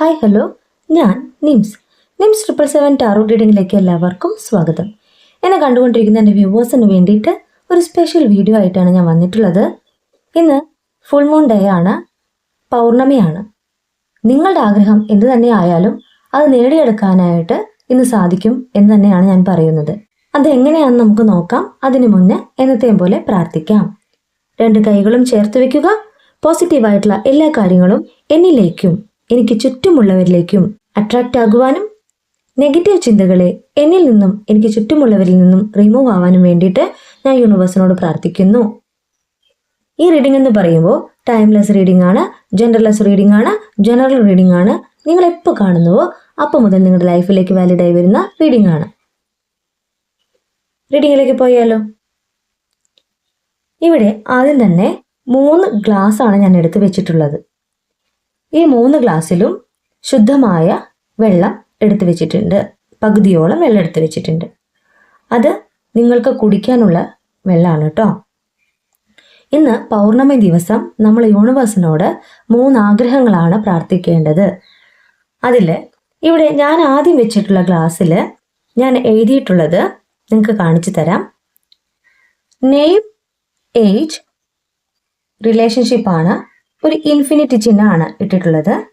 Hi hello. ഞാൻ Nims. Nims triple seven tarot റീഡിങ്ങിലേക്ക് എല്ലാവർക്കും സ്വാഗതം. എന്നെ കണ്ടുകൊണ്ടിരിക്കുന്ന എന്റെ വ്യൂവേഴ്സിന് വേണ്ടിയിട്ട് ഒരു സ്പെഷ്യൽ വീഡിയോ ആയിട്ടാണ് ഞാൻ വന്നിട്ടുള്ളത്. ഇന്ന് ഫുൾ മൂൺ ഡേ ആണ്. പൗർണമിയാണ്. നിങ്ങളുടെ ആഗ്രഹം എന്ത് തന്നെ ആയാലും അത് നേടിയെടുക്കാനായിട്ട് ഇന്ന് സാധിക്കും എന്ന് തന്നെയാണ് ഞാൻ പറയുന്നത്. അത് എങ്ങനെയാണെന്ന് നമുക്ക് നോക്കാം. അതിനു മുന്നേ എന്നത്തെയും പോലെ പ്രാർത്ഥിക്കാം. രണ്ട് കൈകളും ചേർത്ത് വെക്കുക. പോസിറ്റീവായിട്ടുള്ള എല്ലാ കാര്യങ്ങളും എന്നിലേക്കും എനിക്ക് ചുറ്റുമുള്ളവരിലേക്കും അട്രാക്റ്റ് ആകുവാനും നെഗറ്റീവ് ചിന്തകളെ എന്നിൽ നിന്നും എനിക്ക് ചുറ്റുമുള്ളവരിൽ നിന്നും റിമൂവ് ആവാനും വേണ്ടിയിട്ട് ഞാൻ യൂണിവേഴ്സിനോട് പ്രാർത്ഥിക്കുന്നു. ഈ റീഡിംഗ് എന്ന് പറയുമ്പോൾ ടൈംലെസ് റീഡിംഗ് ആണ് ജെൻഡർലെസ് റീഡിംഗ് ആണ് ജനറൽ റീഡിംഗ് ആണ്. നിങ്ങൾ എപ്പോൾ കാണുന്നുവോ അപ്പോൾ മുതൽ നിങ്ങളുടെ ലൈഫിലേക്ക് വാലിഡായി വരുന്ന റീഡിംഗ് ആണ്. റീഡിങ്ങിലേക്ക് പോയാലോ? ഇവിടെ ആദ്യം തന്നെ മൂന്ന് ഗ്ലാസ് ആണ് ഞാൻ എടുത്ത് വെച്ചിട്ടുള്ളത്. ഈ മൂന്ന് ഗ്ലാസ്സിലും ശുദ്ധമായ വെള്ളം എടുത്തു വെച്ചിട്ടുണ്ട്. പകുതിയോളം വെള്ളം എടുത്തു വെച്ചിട്ടുണ്ട്. അത് നിങ്ങൾക്ക് കുടിക്കാനുള്ള വെള്ളമാണ് കേട്ടോ. ഇന്ന് പൗർണമി ദിവസം നമ്മൾ യൂണിവേഴ്സിനോട് മൂന്ന് ആഗ്രഹങ്ങളാണ് പ്രാർത്ഥിക്കേണ്ടത്. അതിൽ ഇവിടെ ഞാൻ ആദ്യം വെച്ചിട്ടുള്ള ഗ്ലാസ്സിൽ ഞാൻ എഴുതിയിട്ടുള്ളത് നിങ്ങൾക്ക് കാണിച്ചു തരാം. നെയിം ഏജ് റിലേഷൻഷിപ്പാണ് ഒരു ഇൻഫിനിറ്റി ചിഹ്നമാണ് ഇട്ടിട്ടുള്ളത്.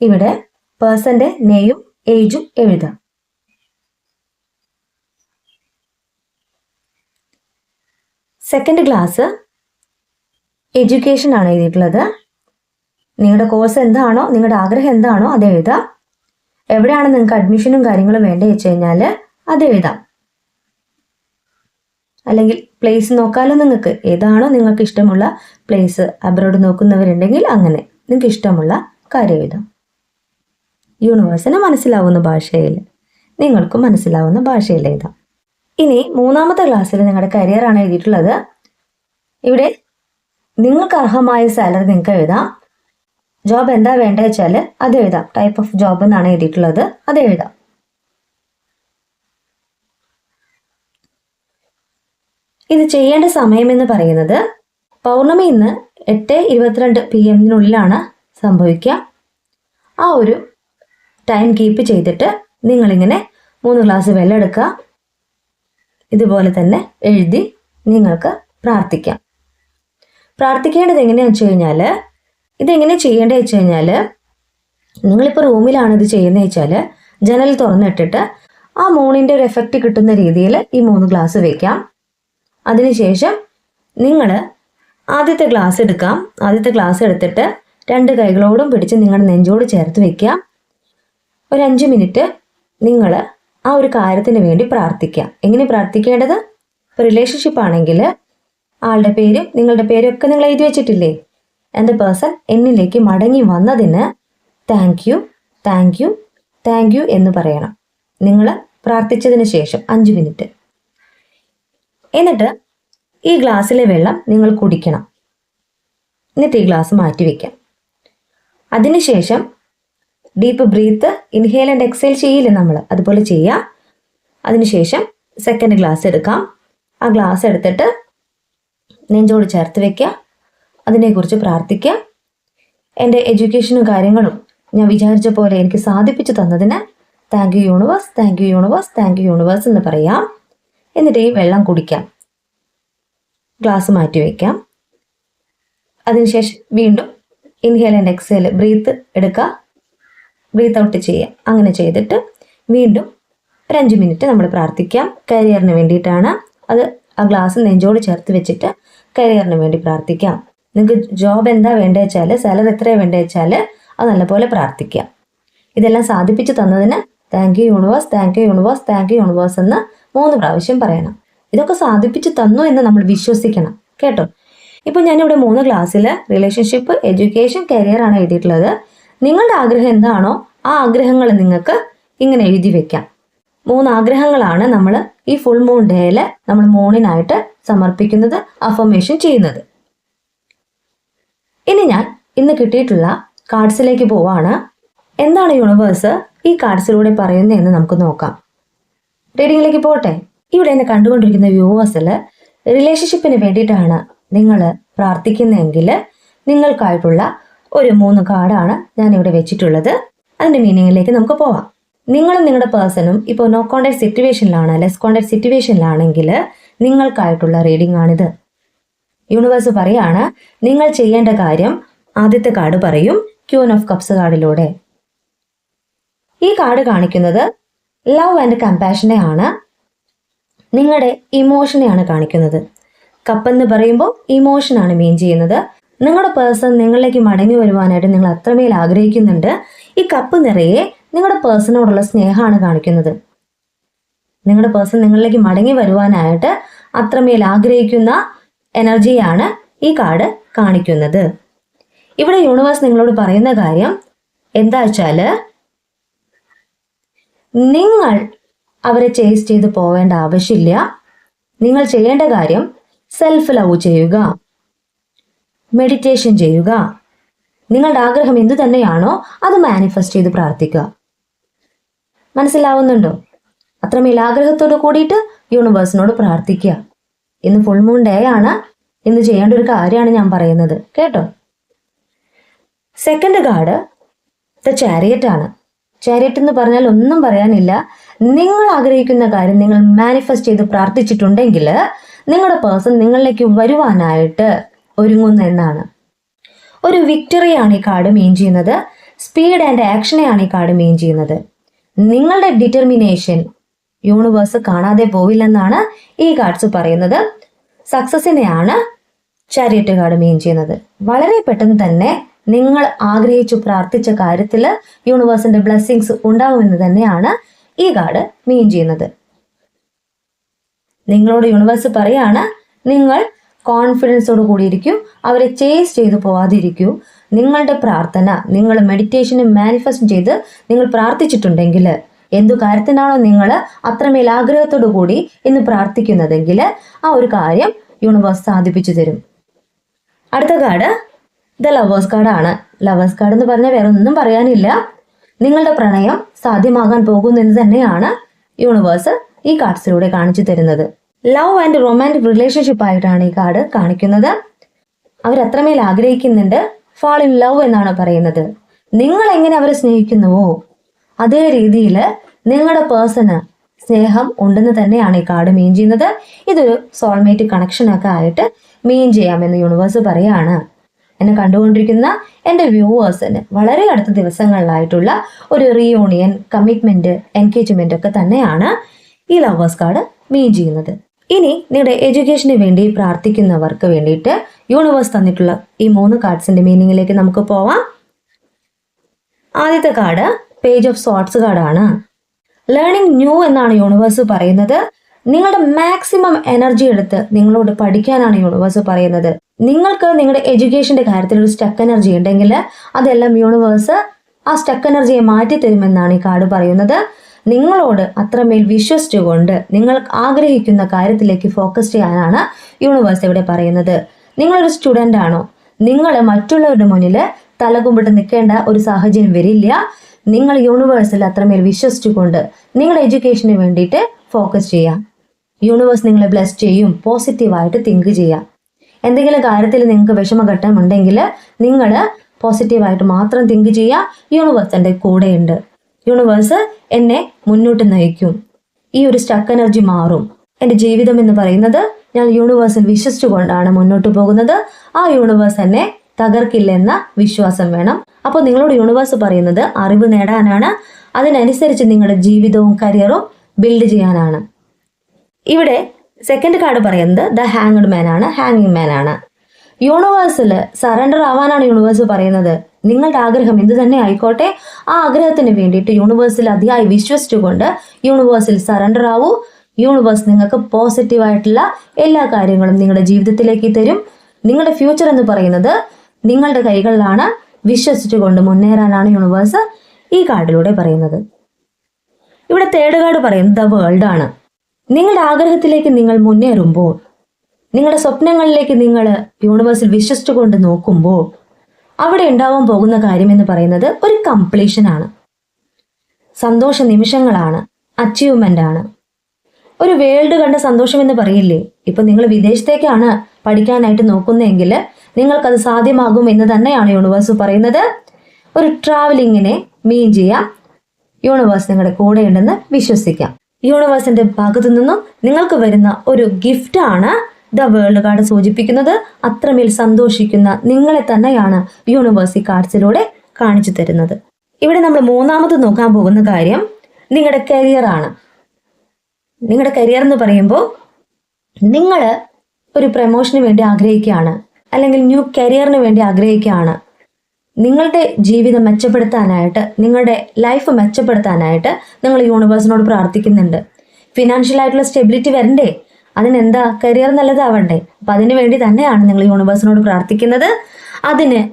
ഇവിടെ പേഴ്സന്റെ നെയും ഏജും എഴുതാം. സെക്കൻഡ് ക്ലാസ് എഡ്യൂക്കേഷൻ ആണ് എഴുതിയിട്ടുള്ളത്. നിങ്ങളുടെ കോഴ്സ് എന്താണോ നിങ്ങളുടെ ആഗ്രഹം എന്താണോ അത് എഴുതാം. എവിടെയാണ് നിങ്ങൾക്ക് അഡ്മിഷനും കാര്യങ്ങളും വേണ്ടത് വെച്ച് കഴിഞ്ഞാൽ അത് എഴുതാം. അല്ലെങ്കിൽ പ്ലേസ് നോക്കാലോ നിങ്ങൾക്ക്. ഏതാണോ നിങ്ങൾക്ക് ഇഷ്ടമുള്ള പ്ലേസ് അബ്രോഡ് നോക്കുന്നവരുണ്ടെങ്കിൽ അങ്ങനെ നിങ്ങൾക്ക് ഇഷ്ടമുള്ള കാര്യം എഴുതാം യൂണിവേഴ്സിന് മനസ്സിലാവുന്ന ഭാഷയിൽ നിങ്ങൾക്കും മനസ്സിലാവുന്ന ഭാഷയിൽ എഴുതാം. ഇനി മൂന്നാമത്തെ ക്ലാസ്സിൽ നിങ്ങളുടെ കരിയറാണ് എഴുതിയിട്ടുള്ളത്. ഇവിടെ നിങ്ങൾക്ക് അർഹമായ സാലറി നിങ്ങൾക്ക് എഴുതാം. ജോബ് എന്താ വേണ്ടത് വെച്ചാൽ അത് എഴുതാം. ടൈപ്പ് ഓഫ് ജോബ് എന്നാണ് എഴുതിയിട്ടുള്ളത്. അത് എഴുതാം. ഇത് ചെയ്യേണ്ട സമയം എന്ന് പറയുന്നത് പൗർണമി ഇന്ന് എട്ട് ഇരുപത്തിരണ്ട് പി എമ്മിനുള്ളിലാണ് സംഭവിക്കുക. ആ ഒരു ടൈം കീപ്പ് ചെയ്തിട്ട് നിങ്ങളിങ്ങനെ മൂന്ന് ഗ്ലാസ് വെള്ളം എടുക്കുക ഇതുപോലെ തന്നെ എഴുതി നിങ്ങൾക്ക് പ്രാർത്ഥിക്കാം. പ്രാർത്ഥിക്കേണ്ടത് എങ്ങനെയാണെന്ന് വെച്ച് കഴിഞ്ഞാൽ ഇതെങ്ങനെ ചെയ്യേണ്ടത് വെച്ച് കഴിഞ്ഞാൽ നിങ്ങളിപ്പോൾ റൂമിലാണ് ഇത് ചെയ്യുന്നത് വെച്ചാൽ ജനൽ തുറന്നിട്ടിട്ട് ആ മൂണിന്റെ ഒരു എഫക്റ്റ് കിട്ടുന്ന രീതിയിൽ ഈ മൂന്ന് ഗ്ലാസ് വെക്കാം. അതിനുശേഷം നിങ്ങൾ ആദ്യത്തെ ഗ്ലാസ് എടുക്കാം. ആദ്യത്തെ ഗ്ലാസ് എടുത്തിട്ട് രണ്ട് കൈകളോടും പിടിച്ച് നിങ്ങളുടെ നെഞ്ചോട് ചേർത്ത് വെക്കുക. ഒരു അഞ്ച് മിനിറ്റ് നിങ്ങൾ ആ ഒരു കാര്യത്തിന് വേണ്ടി പ്രാർത്ഥിക്കുക. എങ്ങനെ പ്രാർത്ഥിക്കേണ്ടത്? ഇപ്പോൾ റിലേഷൻഷിപ്പ് ആണെങ്കിൽ ആളുടെ പേരും നിങ്ങളുടെ പേരും ഒക്കെ നിങ്ങൾ എഴുതി വെച്ചിട്ടില്ലേ? എന്റെ പേഴ്സൺ എന്നിലേക്ക് മടങ്ങി വന്നതിന് thank you thank you thank you എന്ന് പറയണം. നിങ്ങൾ പ്രാർത്ഥിച്ചതിന് ശേഷം അഞ്ച് മിനിറ്റ്. എന്നിട്ട് ഈ ഗ്ലാസ്സിലെ വെള്ളം നിങ്ങൾ കുടിക്കണം. എന്നിട്ട് ഈ ഗ്ലാസ് മാറ്റി വയ്ക്കാം അതിനുശേഷം deep breath inhale and exhale ചെയ്യില്ല നമ്മൾ അതുപോലെ ചെയ്യാം. അതിനുശേഷം സെക്കൻഡ് ഗ്ലാസ് എടുക്കാം. ആ ഗ്ലാസ് എടുത്തിട്ട് നെഞ്ചോട് ചേർത്ത് വെക്കുക. അതിനെക്കുറിച്ച് പ്രാർത്ഥിക്കുക. എന്റെ എഡ്യൂക്കേഷനും കാര്യങ്ങളും ഞാൻ വിചാരിച്ച പോലെ എനിക്ക് സാധിപ്പിച്ചു തന്നതിന് thank you universe thank you universe thank you universe എന്ന് പറയാം. എന്നിട്ട് വെള്ളം കുടിക്കാം. ഗ്ലാസ് മാറ്റി വയ്ക്കാം അതിനുശേഷം വീണ്ടും ഇൻഹേൽ ആൻഡ് എക്സേൽ ബ്രീത്ത് എടുക്കുക. ബ്രീത്ത് ഔട്ട് ചെയ്യുക. അങ്ങനെ ചെയ്തിട്ട് വീണ്ടും ഒരു അഞ്ച് മിനിറ്റ് നമ്മൾ പ്രാർത്ഥിക്കാം. കരിയറിന് വേണ്ടിയിട്ടാണ്. അത് ആ ഗ്ലാസ് നെഞ്ചോട് ചേർത്ത് വെച്ചിട്ട് കരിയറിന് വേണ്ടി പ്രാർത്ഥിക്കാം. നിങ്ങൾക്ക് ജോബ് എന്താ വേണ്ടത് വെച്ചാൽ സാലറി എത്രയാണ് വേണ്ടത് വെച്ചാൽ അത് നല്ലപോലെ പ്രാർത്ഥിക്കാം ഇതെല്ലാം സാധിപ്പിച്ച് തന്നതിന് thank you universe thank you universe thank you universe എന്ന് മൂന്ന് പ്രാവശ്യം പറയണം. ഇതൊക്കെ സാധിപ്പിച്ച് തന്നു എന്ന് നമ്മൾ വിശ്വസിക്കണം. കേട്ടോ? ഇപ്പോൾ ഞാനിവിടെ മൂന്ന് ക്ലാസ്സിൽ റിലേഷൻഷിപ്പ് എഡ്യൂക്കേഷൻ കരിയർ ആണ് എഴുതിയിട്ടുള്ളത്. നിങ്ങളുടെ ആഗ്രഹം എന്താണോ ആ ആഗ്രഹങ്ങൾ നിങ്ങൾക്ക് ഇങ്ങനെ എഴുതി വെക്കാം. മൂന്ന് ആഗ്രഹങ്ങളാണ് നമ്മൾ ഈ ഫുൾ മൂൺ ഡേയിൽ നമ്മൾ മൂണിനായിട്ട് സമർപ്പിക്കുന്നത് അഫർമേഷൻ ചെയ്യുന്നത്. ഇനി ഞാൻ ഇന്ന് കിട്ടിയിട്ടുള്ള കാർഡ്സിലേക്ക് പോവാണ്. എന്താണ് യൂണിവേഴ്സ് ഈ കാർഡ്സിലൂടെ പറയുന്നതെന്ന് നമുക്ക് നോക്കാം. റീഡിങ്ങിലേക്ക് പോട്ടെ. ഇവിടെ എന്നെ കണ്ടുകൊണ്ടിരിക്കുന്ന വ്യൂവേഴ്സിൽ റിലേഷൻഷിപ്പിന് വേണ്ടിയിട്ടാണ് നിങ്ങൾ പ്രാർത്ഥിക്കുന്നതെങ്കിൽ നിങ്ങൾക്കായിട്ടുള്ള ഒരു മൂന്ന് കാർഡാണ് ഞാൻ ഇവിടെ വെച്ചിട്ടുള്ളത്. അതിന്റെ മീനിങ്ങിലേക്ക് നമുക്ക് പോവാം. നിങ്ങളും നിങ്ങളുടെ പേഴ്സണും ഇപ്പോൾ നോ കോണ്ടാക്ട് സിറ്റുവേഷനിലാണ് ലെസ് കോണ്ടാക്ട് സിറ്റുവേഷനിലാണെങ്കിൽ നിങ്ങൾക്കായിട്ടുള്ള റീഡിംഗ് ആണിത് യൂണിവേഴ്സ് പറയാണ് നിങ്ങൾ ചെയ്യേണ്ട കാര്യം ആദ്യത്തെ കാർഡ് പറയും ക്യൂൻ ഓഫ് കപ്സ് കാർഡിലൂടെ. ഈ കാർഡ് കാണിക്കുന്നത് ലവ് ആൻഡ് കമ്പാഷനെ ആണ് നിങ്ങളുടെ ഇമോഷനെയാണ് കാണിക്കുന്നത്. കപ്പ് എന്ന് പറയുമ്പോൾ ഇമോഷനാണ് മീൻ ചെയ്യുന്നത്. നിങ്ങളുടെ പേഴ്സൺ നിങ്ങളിലേക്ക് മടങ്ങി വരുവാനായിട്ട് നിങ്ങൾ അത്രമേൽ ആഗ്രഹിക്കുന്നുണ്ട്. ഈ കപ്പ് നിറയെ നിങ്ങളുടെ പേഴ്സണോടുള്ള സ്നേഹമാണ് കാണിക്കുന്നത്. നിങ്ങളുടെ പേഴ്സൺ നിങ്ങളിലേക്ക് മടങ്ങി വരുവാനായിട്ട് അത്രമേൽ ആഗ്രഹിക്കുന്ന എനർജിയാണ് ഈ കാർഡ് കാണിക്കുന്നത്. ഇവിടെ യൂണിവേഴ്സ് നിങ്ങളോട് പറയുന്ന കാര്യം എന്താ വെച്ചാൽ നിങ്ങൾ അവരെ ചേസ് ചെയ്ത് പോവേണ്ട ആവശ്യമില്ല. നിങ്ങൾ ചെയ്യേണ്ട കാര്യം സെൽഫ് ലവ് ചെയ്യുക. മെഡിറ്റേഷൻ ചെയ്യുക. നിങ്ങളുടെ ആഗ്രഹം എന്തു തന്നെയാണോ അത് മാനിഫെസ്റ്റ് ചെയ്ത് പ്രാർത്ഥിക്കുക. മനസ്സിലാവുന്നുണ്ടോ? അത്രമേൽ ആഗ്രഹത്തോട് കൂടിയിട്ട് യൂണിവേഴ്സിനോട് പ്രാർത്ഥിക്കുക. ഇന്ന് ഫുൾ മൂൺ ഡേ ആണ്. ഇന്ന് ചെയ്യേണ്ട ഒരു കാര്യമാണ് ഞാൻ പറയുന്നത്. കേട്ടോ? സെക്കൻഡ് കാർഡ് ദ ചാരിയറ്റ് ആണ്. ചാരിയറ്റ് എന്ന് പറഞ്ഞാൽ ഒന്നും പറയാനില്ല. നിങ്ങൾ ആഗ്രഹിക്കുന്ന കാര്യം നിങ്ങൾ മാനിഫെസ്റ്റ് ചെയ്ത് പ്രാർത്ഥിച്ചിട്ടുണ്ടെങ്കിൽ നിങ്ങളുടെ പേഴ്സൺ നിങ്ങളിലേക്ക് വരുവാനായിട്ട് ഒരുങ്ങുന്ന എന്നാണ്. ഒരു വിക്ടറിയാണ് ഈ കാർഡ് മെയിൻ ചെയ്യുന്നത്. സ്പീഡ് ആൻഡ് ആക്ഷനെയാണ് ഈ കാർഡ് മെയിൻ ചെയ്യുന്നത്. നിങ്ങളുടെ ഡിറ്റർമിനേഷൻ യൂണിവേഴ്സ് കാണാതെ പോവില്ലെന്നാണ് ഈ കാർഡ്സ് പറയുന്നത്. സക്സസിനെയാണ് ചാരിയറ്റ് കാർഡ് മെയിൻ ചെയ്യുന്നത്. വളരെ പെട്ടെന്ന് തന്നെ നിങ്ങൾ ആഗ്രഹിച്ചു പ്രാർത്ഥിച്ച കാര്യത്തിൽ യൂണിവേഴ്സിന്റെ ബ്ലെസ്സിങ്സ് ഉണ്ടാവുമെന്ന് തന്നെയാണ് ഈ കാർഡ് മീൻ ചെയ്യുന്നത്. നിങ്ങളോട് യൂണിവേഴ്സ് പറയാണ് നിങ്ങൾ കോൺഫിഡൻസോട് കൂടിയിരിക്കൂ അവരെ ചേസ് ചെയ്തു പോവാതിരിക്കൂ. നിങ്ങളുടെ പ്രാർത്ഥന നിങ്ങൾ മെഡിറ്റേഷന് മാനിഫെസ്റ്റ് ചെയ്ത് നിങ്ങൾ പ്രാർത്ഥിച്ചിട്ടുണ്ടെങ്കിൽ എന്തു കാര്യത്തിനാണോ നിങ്ങൾ അത്രമേൽ ആഗ്രഹത്തോടു കൂടി ഇന്ന് പ്രാർത്ഥിക്കുന്നതെങ്കിൽ ആ ഒരു കാര്യം യൂണിവേഴ്സ് സാധിപ്പിച്ചു തരും. അടുത്ത കാർഡ് ദ ലവേഴ്സ് കാർഡാണ്. ലവേഴ്സ് കാർഡ് എന്ന് പറഞ്ഞാൽ വേറെ ഒന്നും പറയാനില്ല. നിങ്ങളുടെ പ്രണയം സാധ്യമാകാൻ പോകുന്നു എന്ന് തന്നെയാണ് യൂണിവേഴ്സ് ഈ കാർഡ്സിലൂടെ കാണിച്ചു തരുന്നത്. ലവ് ആൻഡ് റൊമാന്റിക് റിലേഷൻഷിപ്പ് ആയിട്ടാണ് ഈ കാർഡ് കാണിക്കുന്നത്. അവർ അത്രമേൽ ആഗ്രഹിക്കുന്നുണ്ട്. ഫാൾ ഇൻ ലവ് എന്നാണ് പറയുന്നത്. നിങ്ങൾ എങ്ങനെ അവരെ സ്നേഹിക്കുന്നുവോ അതേ രീതിയിൽ നിങ്ങളുടെ പേഴ്സണ് സ്നേഹം ഉണ്ടെന്ന് തന്നെയാണ് ഈ കാർഡ് മീൻ ചെയ്യുന്നത്. ഇതൊരു സോൾമേറ്റ് കണക്ഷനൊക്കെ ആയിട്ട് മീൻ ചെയ്യാമെന്ന് യൂണിവേഴ്സ് പറയാണ്. എന്നെ കണ്ടുകൊണ്ടിരിക്കുന്ന എന്റെ വ്യൂവേഴ്സിന് വളരെ അടുത്ത ദിവസങ്ങളിലായിട്ടുള്ള ഒരു റീയൂണിയൻ കമ്മിറ്റ്മെന്റ് എൻഗേജ്മെന്റ് ഒക്കെ തന്നെയാണ് ഈ ലവേഴ്സ് കാർഡ് മീൻ ചെയ്യുന്നത്. ഇനി നിങ്ങളുടെ എഡ്യൂക്കേഷന് വേണ്ടി പ്രാർത്ഥിക്കുന്നവർക്ക് വേണ്ടിയിട്ട് യൂണിവേഴ്സ് തന്നിട്ടുള്ള ഈ മൂന്ന് കാർഡ്സിന്റെ മീനിങ്ങിലേക്ക് നമുക്ക് പോവാം. ആദ്യത്തെ കാർഡ് പേജ് ഓഫ് സോട്ട്സ് കാർഡാണ് ലേണിംഗ് ന്യൂ എന്നാണ് യൂണിവേഴ്സ് പറയുന്നത്. നിങ്ങളുടെ മാക്സിമം എനർജി എടുത്ത് നിങ്ങളോട് പഠിക്കാനാണ് യൂണിവേഴ്സ് പറയുന്നത്. നിങ്ങൾക്ക് നിങ്ങളുടെ എഡ്യൂക്കേഷന്റെ കാര്യത്തിൽ ഒരു സ്റ്റക്ക് എനർജി ഉണ്ടെങ്കിൽ അതെല്ലാം യൂണിവേഴ്സ് ആ സ്റ്റക്ക് എനർജിയെ മാറ്റി തരുമെന്നാണ് ഈ കാർഡ് പറയുന്നത്. നിങ്ങളോട് അത്രമേൽ വിശ്വസിച്ചുകൊണ്ട് നിങ്ങൾ ആഗ്രഹിക്കുന്ന കാര്യത്തിലേക്ക് ഫോക്കസ് ചെയ്യാനാണ് യൂണിവേഴ്സ് ഇവിടെ പറയുന്നത്. നിങ്ങളൊരു സ്റ്റുഡന്റ് ആണോ? നിങ്ങൾ മറ്റുള്ളവരുടെ മുന്നിൽ തലകുമ്പിട്ട് നിൽക്കേണ്ട ഒരു സാഹചര്യം വരില്ല. നിങ്ങൾ യൂണിവേഴ്സിൽ അത്രമേൽ വിശ്വസിച്ചുകൊണ്ട് നിങ്ങളുടെ എഡ്യൂക്കേഷന് വേണ്ടിയിട്ട് ഫോക്കസ് ചെയ്യാം. യൂണിവേഴ്സ് നിങ്ങളെ ബ്ലസ് ചെയ്യും. പോസിറ്റീവായിട്ട് തിങ്ക് ചെയ്യാം. എന്തെങ്കിലും കാര്യത്തിൽ നിങ്ങൾക്ക് വിഷമഘട്ടം ഉണ്ടെങ്കിൽ നിങ്ങൾ പോസിറ്റീവായിട്ട് മാത്രം തിങ്ക് ചെയ്യുക. യൂണിവേഴ്സ് എന്റെ കൂടെയുണ്ട്. യൂണിവേഴ്സ് എന്നെ മുന്നോട്ട് നയിക്കും. ഈ ഒരു സ്റ്റക്ക് എനർജി മാറും. എന്റെ ജീവിതം എന്ന് പറയുന്നത് ഞാൻ യൂണിവേഴ്സിൽ വിശ്വസിച്ചുകൊണ്ടാണ് മുന്നോട്ട് പോകുന്നത്. ആ യൂണിവേഴ്സ് എന്നെ തകർക്കില്ലെന്ന വിശ്വാസം വേണം. അപ്പോൾ നിങ്ങളോട് യൂണിവേഴ്സ് പറയുന്നത് അറിവ് നേടാനാണ്. അതിനനുസരിച്ച് നിങ്ങളുടെ ജീവിതവും കരിയറും ബിൽഡ് ചെയ്യാനാണ്. ഇവിടെ സെക്കൻഡ് കാർഡ് പറയുന്നത് ദ ഹാങ്ഡ് മാൻ ആണ് ഹാങ്ങിങ് മാൻ ആണ്. യൂണിവേഴ്സിൽ സറണ്ടർ ആവാനാണ് യൂണിവേഴ്സ് പറയുന്നത്. നിങ്ങളുടെ ആഗ്രഹം എന്തു തന്നെ ആയിക്കോട്ടെ ആ ആഗ്രഹത്തിന് വേണ്ടിയിട്ട് യൂണിവേഴ്സിൽ അതിയായി വിശ്വസിച്ചുകൊണ്ട് യൂണിവേഴ്സിൽ സറണ്ടർ ആവൂ. യൂണിവേഴ്സ് നിങ്ങൾക്ക് പോസിറ്റീവായിട്ടുള്ള എല്ലാ കാര്യങ്ങളും നിങ്ങളുടെ ജീവിതത്തിലേക്ക് തരും. നിങ്ങളുടെ ഫ്യൂച്ചർ എന്ന് പറയുന്നത് നിങ്ങളുടെ കൈകളിലാണ് വിശ്വസിച്ചുകൊണ്ട് മുന്നേറാനാണ് യൂണിവേഴ്സ് ഈ കാർഡിലൂടെ പറയുന്നത്. ഇവിടെ തേർഡ് കാർഡ് പറയുന്നത് ദ വേൾഡ് ആണ്. നിങ്ങളുടെ ആഗ്രഹത്തിലേക്ക് നിങ്ങൾ മുന്നേറുമ്പോൾ നിങ്ങളുടെ സ്വപ്നങ്ങളിലേക്ക് നിങ്ങൾ യൂണിവേഴ്സിൽ വിശ്വസിച്ചുകൊണ്ട് നോക്കുമ്പോൾ അവിടെ ഉണ്ടാവാൻ പോകുന്ന കാര്യം എന്ന് പറയുന്നത് ഒരു കംപ്ലീഷൻ ആണ്. സന്തോഷ നിമിഷങ്ങളാണ് അച്ചീവ്മെന്റ് ആണ്. ഒരു വേൾഡ് കണ്ട സന്തോഷം എന്ന് പറയില്ലേ? ഇപ്പൊ നിങ്ങൾ വിദേശത്തേക്കാണ് പഠിക്കാനായിട്ട് നോക്കുന്നതെങ്കിൽ നിങ്ങൾക്കത് സാധ്യമാകും എന്ന് തന്നെയാണ് യൂണിവേഴ്സ് പറയുന്നത്. ഒരു ട്രാവലിങ്ങിനെ മീൻ ചെയ്യാം യൂണിവേഴ്സ് നിങ്ങളുടെ കൂടെ ഉണ്ടെന്ന് വിശ്വസിക്കാം. യൂണിവേഴ്സിന്റെ ഭാഗത്തു നിന്നും നിങ്ങൾക്ക് വരുന്ന ഒരു ഗിഫ്റ്റ് ആണ് ദ വേൾഡ് കാർഡ് സൂചിപ്പിക്കുന്നത്. അത്രമേൽ സന്തോഷിക്കുന്ന നിങ്ങളെ തന്നെയാണ് യൂണിവേഴ്സ് കാർഡ്സിലൂടെ കാണിച്ചു തരുന്നത്. ഇവിടെ നമ്മൾ മൂന്നാമത് നോക്കാൻ പോകുന്ന കാര്യം നിങ്ങളുടെ കരിയർ ആണ്. നിങ്ങളുടെ കരിയർ എന്ന് പറയുമ്പോൾ നിങ്ങൾ ഒരു പ്രൊമോഷന് വേണ്ടി ആഗ്രഹിക്കുകയാണ്. അല്ലെങ്കിൽ ന്യൂ കരിയറിന് വേണ്ടി ആഗ്രഹിക്കുകയാണ്. നിങ്ങളുടെ ജീവിതം മെച്ചപ്പെടുത്താനായിട്ട് നിങ്ങളുടെ ലൈഫ് മെച്ചപ്പെടുത്താനായിട്ട് നിങ്ങൾ യൂണിവേഴ്സിനോട് പ്രാർത്ഥിക്കുന്നുണ്ട്. ഫിനാൻഷ്യൽ ആയിട്ടുള്ള സ്റ്റെബിലിറ്റി വരണ്ടേ? അതിനെന്താ? കരിയർ നല്ലതാവണ്ടേ? അപ്പം അതിനു വേണ്ടി തന്നെയാണ് നിങ്ങൾ യൂണിവേഴ്സിനോട് പ്രാർത്ഥിക്കുന്നത്. അതിന്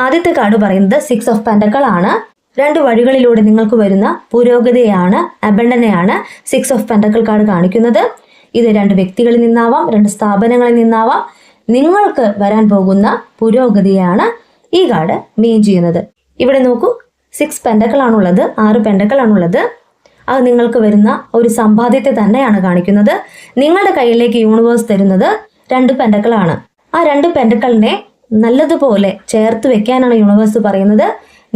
ആദ്യത്തെ കാർഡ് പറയുന്നത് സിക്സ് ഓഫ് പെൻഡക്കൾ ആണ്. രണ്ട് വഴികളിലൂടെ നിങ്ങൾക്ക് വരുന്ന പുരോഗതിയാണ് അബണ്ടനെയാണ് സിക്സ് ഓഫ് പെൻഡക്കൾ കാർഡ് കാണിക്കുന്നത്. ഇത് രണ്ട് വ്യക്തികളിൽ നിന്നാവാം രണ്ട് സ്ഥാപനങ്ങളിൽ നിന്നാവാം. നിങ്ങൾക്ക് വരാൻ പോകുന്ന പുരോഗതിയാണ് ഈ കാർഡ് മീൻ ചെയ്യുന്നത്. ഇവിടെ നോക്കൂ സിക്സ് പെൻഡക്കളാണുള്ളത് ആറ് പെൻഡക്കളാണുള്ളത് അത് നിങ്ങൾക്ക് വരുന്ന ഒരു സമ്പാദ്യത്തെ തന്നെയാണ് കാണിക്കുന്നത്. നിങ്ങളുടെ കയ്യിലേക്ക് യൂണിവേഴ്സ് തരുന്നത് രണ്ട് പെൻഡക്കളാണ് ആ രണ്ട് പെൻഡക്കളിനെ നല്ലതുപോലെ ചേർത്ത് വെക്കാനാണ് യൂണിവേഴ്സ് പറയുന്നത്.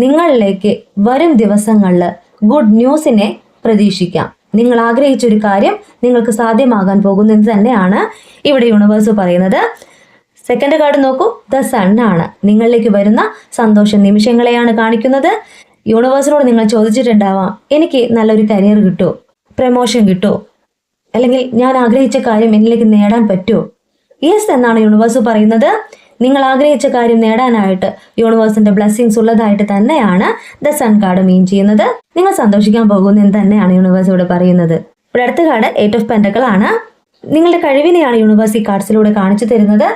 നിങ്ങളിലേക്ക് വരും ദിവസങ്ങളിൽ ഗുഡ് ന്യൂസിനെ പ്രതീക്ഷിക്കാം. നിങ്ങൾ ആഗ്രഹിച്ചൊരു കാര്യം നിങ്ങൾക്ക് സാധ്യമാകാൻ പോകുന്നത് തന്നെയാണ് ഇവിടെ യൂണിവേഴ്സ് പറയുന്നത്. സെക്കൻഡ് കാർഡ് നോക്കൂ. ദ സൺ ആണ്. നിങ്ങളിലേക്ക് വരുന്ന സന്തോഷ നിമിഷങ്ങളെയാണ് കാണിക്കുന്നത്. യൂണിവേഴ്സിനോട് നിങ്ങൾ ചോദിച്ചിട്ടുണ്ടാവാം എനിക്ക് നല്ലൊരു കരിയർ കിട്ടുമോ പ്രമോഷൻ കിട്ടുമോ അല്ലെങ്കിൽ ഞാൻ ആഗ്രഹിച്ച കാര്യം എന്നിലേക്ക് നേടാൻ പറ്റുമോ യെസ് എന്നാണ് യൂണിവേഴ്സ് പറയുന്നത്. നിങ്ങൾ ആഗ്രഹിച്ച കാര്യം നേടാനായിട്ട് യൂണിവേഴ്സിന്റെ ബ്ലെസ്സിങ്സ് ഉള്ളതായിട്ട് തന്നെയാണ് ദ സൺ കാർഡ് മീൻ ചെയ്യുന്നത്. നിങ്ങൾ സന്തോഷിക്കാൻ പോകുന്നതെന്ന് തന്നെയാണ് യൂണിവേഴ്സ് ഇവിടെ പറയുന്നത്. ഇവിടെ അടുത്ത കാർഡ് എയ്റ്റ് ഓഫ് പെൻഡക്കൾ ആണ്. നിങ്ങളുടെ കഴിവിനെയാണ് യൂണിവേഴ്സ് ഈ കാർഡ്സിലൂടെ കാണിച്ചു തരുന്നത്.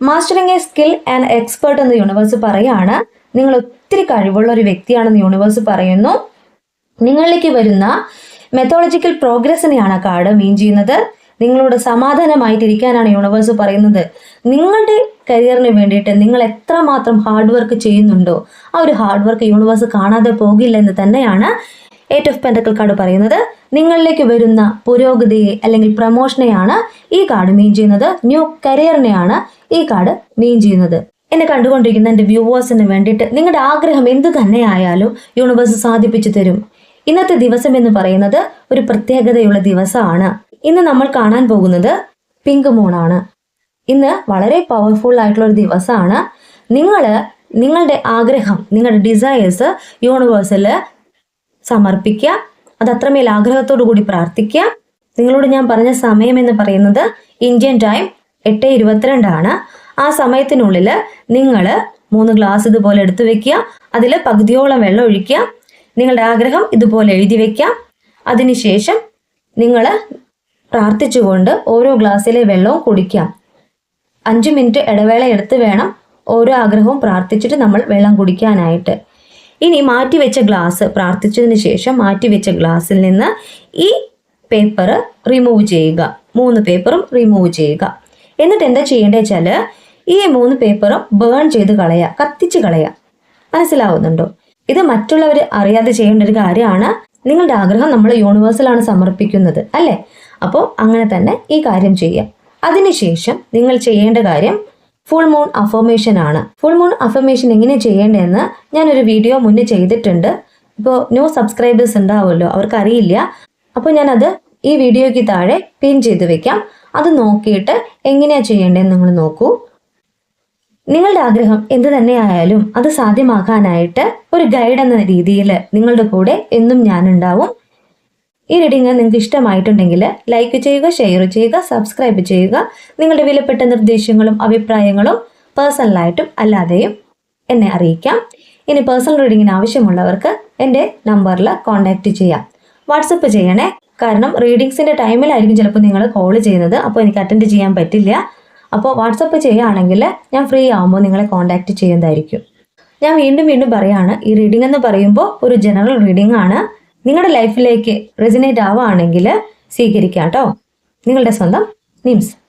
Mastering a skill and expert എന്ന് യൂണിവേഴ്സ് പറയാണ്. നിങ്ങൾ ഒത്തിരി കഴിവുള്ള ഒരു വ്യക്തിയാണെന്ന് യൂണിവേഴ്സ് പറയുന്നു. നിങ്ങളിലേക്ക് വരുന്ന മെത്തോളജിക്കൽ പ്രോഗ്രസിനെയാണ് കാർഡ് മീൻ ചെയ്യുന്നത്. നിങ്ങളോട് സമാധാനമായിട്ടിരിക്കാനാണ് യൂണിവേഴ്സ് പറയുന്നത്. നിങ്ങളുടെ കരിയറിന് വേണ്ടിയിട്ട് നിങ്ങൾ എത്രമാത്രം ഹാർഡ് വർക്ക് ചെയ്യുന്നുണ്ടോ ആ ഒരു ഹാർഡ് വർക്ക് യൂണിവേഴ്സ് കാണാതെ പോകില്ല എന്ന് തന്നെയാണ് എയ്റ്റ് ഓഫ് പെൻഡക്കൽ കാർഡ് പറയുന്നത്. നിങ്ങളിലേക്ക് വരുന്ന പുരോഗതിയെ അല്ലെങ്കിൽ പ്രമോഷനെയാണ് ഈ കാർഡ് മീൻ ചെയ്യുന്നത്. ന്യൂ കരിയറിനെയാണ് ഈ കാർഡ് മീൻ ചെയ്യുന്നത്. എന്നെ കണ്ടുകൊണ്ടിരിക്കുന്ന എന്റെ വ്യൂവേഴ്സിന് വേണ്ടിയിട്ട് നിങ്ങളുടെ ആഗ്രഹം എന്ത് തന്നെയായാലും യൂണിവേഴ്സ് സാധിപ്പിച്ചു തരും. ഇന്നത്തെ ദിവസം എന്ന് പറയുന്നത് ഒരു പ്രത്യേകതയുള്ള ദിവസമാണ്. ഇന്ന് നമ്മൾ കാണാൻ പോകുന്നത് പിങ്ക് മൂണാണ്. ഇന്ന് വളരെ പവർഫുൾ ആയിട്ടുള്ള ഒരു ദിവസമാണ്. നിങ്ങൾ നിങ്ങളുടെ ആഗ്രഹം നിങ്ങളുടെ ഡിസയേഴ്സ് യൂണിവേഴ്സിൽ സമർപ്പിക്കുക. അത് അത്രമേൽ ആഗ്രഹത്തോടു കൂടി പ്രാർത്ഥിക്കുക. നിങ്ങളോട് ഞാൻ പറഞ്ഞ സമയം എന്ന് പറയുന്നത് ഇന്ത്യൻ ടൈം എട്ട് ഇരുപത്തിരണ്ടാണ്. ആ സമയത്തിനുള്ളിൽ നിങ്ങൾ മൂന്ന് ഗ്ലാസ് ഇതുപോലെ എടുത്തു വെക്കുക. അതിൽ പകുതിയോളം വെള്ളം ഒഴിക്കുക. നിങ്ങളുടെ ആഗ്രഹം ഇതുപോലെ എഴുതി വെക്കാം അതിനുശേഷം നിങ്ങൾ പ്രാർത്ഥിച്ചുകൊണ്ട് ഓരോ ഗ്ലാസ്സിലെ വെള്ളവും കുടിക്കാം അഞ്ച് മിനിറ്റ് ഇടവേള എടുത്ത് വേണം ഓരോ ആഗ്രഹവും പ്രാർത്ഥിച്ചിട്ട് നമ്മൾ വെള്ളം കുടിക്കാനായിട്ട്. ഇനി മാറ്റിവെച്ച ഗ്ലാസ് പ്രാർത്ഥിച്ചതിന് ശേഷം മാറ്റിവെച്ച ഗ്ലാസ്സിൽ നിന്ന് ഈ പേപ്പർ റിമൂവ് ചെയ്യുക. മൂന്ന് പേപ്പറും റിമൂവ് ചെയ്യുക. എന്നിട്ട് എന്താ ചെയ്യേണ്ടത് വെച്ചാൽ ഈ മൂന്ന് പേപ്പറും ബേൺ ചെയ്ത് കളയുക കത്തിച്ച് കളയുക. മനസ്സിലാവുന്നുണ്ടോ? ഇത് മറ്റുള്ളവർ അറിയാതെ ചെയ്യേണ്ട ഒരു കാര്യമാണ്. നിങ്ങളുടെ ആഗ്രഹം നമ്മൾ യൂണിവേഴ്സലാണ് സമർപ്പിക്കുന്നത് അല്ലേ? അപ്പോൾ അങ്ങനെ തന്നെ ഈ കാര്യം ചെയ്യാം അതിനുശേഷം നിങ്ങൾ ചെയ്യേണ്ട കാര്യം ഫുൾ മൂൺ അഫർമേഷൻ ആണ്. ഫുൾ മൂൺ അഫർമേഷൻ എങ്ങനെ ചെയ്യേണ്ടതെന്ന് ഞാനൊരു വീഡിയോ മുന്നേ ചെയ്തിട്ടുണ്ട്. ഇപ്പോൾ ന്യൂ സബ്സ്ക്രൈബേഴ്സ് ഉണ്ടാവുമല്ലോ അവർക്കറിയില്ല. അപ്പോൾ ഞാനത് ഈ വീഡിയോയ്ക്ക് താഴെ പിൻ ചെയ്ത് വെക്കാം. അത് നോക്കിയിട്ട് എങ്ങനെയാണ് ചെയ്യേണ്ടതെന്ന് നിങ്ങൾ നോക്കൂ. നിങ്ങളുടെ ആഗ്രഹം എന്ത് തന്നെയായാലും അത് സാധ്യമാക്കാനായിട്ട് ഒരു ഗൈഡ് എന്ന രീതിയിൽ നിങ്ങളുടെ കൂടെ എന്നും ഞാനുണ്ടാവും. ഈ റീഡിങ് നിങ്ങൾക്ക് ഇഷ്ടമായിട്ടുണ്ടെങ്കിൽ ലൈക്ക് ചെയ്യുക ഷെയർ ചെയ്യുക സബ്സ്ക്രൈബ് ചെയ്യുക. നിങ്ങളുടെ വിലപ്പെട്ട നിർദ്ദേശങ്ങളും അഭിപ്രായങ്ങളും പേഴ്സണലായിട്ടും അല്ലാതെയും എന്നെ അറിയിക്കാം. ഇനി പേഴ്സണൽ റീഡിങ്ങിന് ആവശ്യമുള്ളവർക്ക് എന്റെ നമ്പറിൽ കോൺടാക്റ്റ് ചെയ്യാം. വാട്സപ്പ് ചെയ്യണേ. കാരണം റീഡിങ്സിന്റെ ടൈമിലായിരിക്കും ചിലപ്പോൾ നിങ്ങൾ കോൾ ചെയ്യുന്നത്. അപ്പോൾ എനിക്ക് അറ്റൻഡ് ചെയ്യാൻ പറ്റില്ല. അപ്പോൾ വാട്സപ്പ് ചെയ്യുകയാണെങ്കിൽ ഞാൻ ഫ്രീ ആകുമ്പോൾ നിങ്ങളെ കോൺടാക്റ്റ് ചെയ്യുന്നതായിരിക്കും. ഞാൻ വീണ്ടും വീണ്ടും പറയാണ് ഈ റീഡിംഗ് എന്ന് പറയുമ്പോൾ ഒരു ജനറൽ റീഡിംഗ് ആണ്. നിങ്ങളുടെ ലൈഫിലേക്ക് റെസിനേറ്റ് ആവുകയാണെങ്കിൽ സ്വീകരിക്കാം കേട്ടോ. നിങ്ങളുടെ സ്വന്തം നിംസ്.